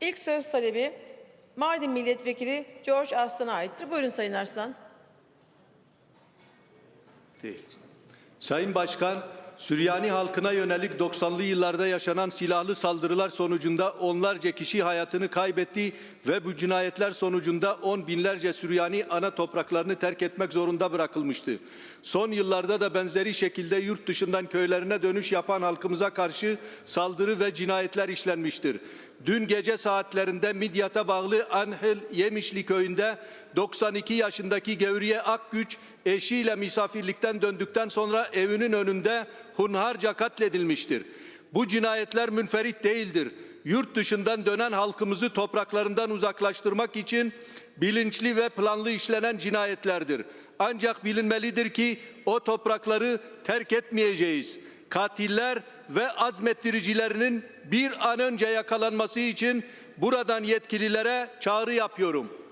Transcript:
İlk söz talebi Mardin Milletvekili George Arslan'a aittir. Buyurun Sayın Arslan. Değil. Sayın Başkan, Süryani halkına yönelik 90'lı yıllarda yaşanan silahlı saldırılar sonucunda onlarca kişi hayatını kaybetti ve bu cinayetler sonucunda on binlerce Süryani ana topraklarını terk etmek zorunda bırakılmıştı. Son yıllarda da benzeri şekilde yurt dışından köylerine dönüş yapan halkımıza karşı saldırı ve cinayetler işlenmiştir. Dün gece saatlerinde Midyat'a bağlı Anhel Yemişli köyünde 92 yaşındaki Gevriye Akgüç eşiyle misafirlikten döndükten sonra evinin önünde hunharca katledilmiştir. Bu cinayetler münferit değildir. Yurt dışından dönen halkımızı topraklarından uzaklaştırmak için bilinçli ve planlı işlenen cinayetlerdir. Ancak bilinmelidir ki o toprakları terk etmeyeceğiz. Katiller ve azmettiricilerinin bir an önce yakalanması için buradan yetkililere çağrı yapıyorum.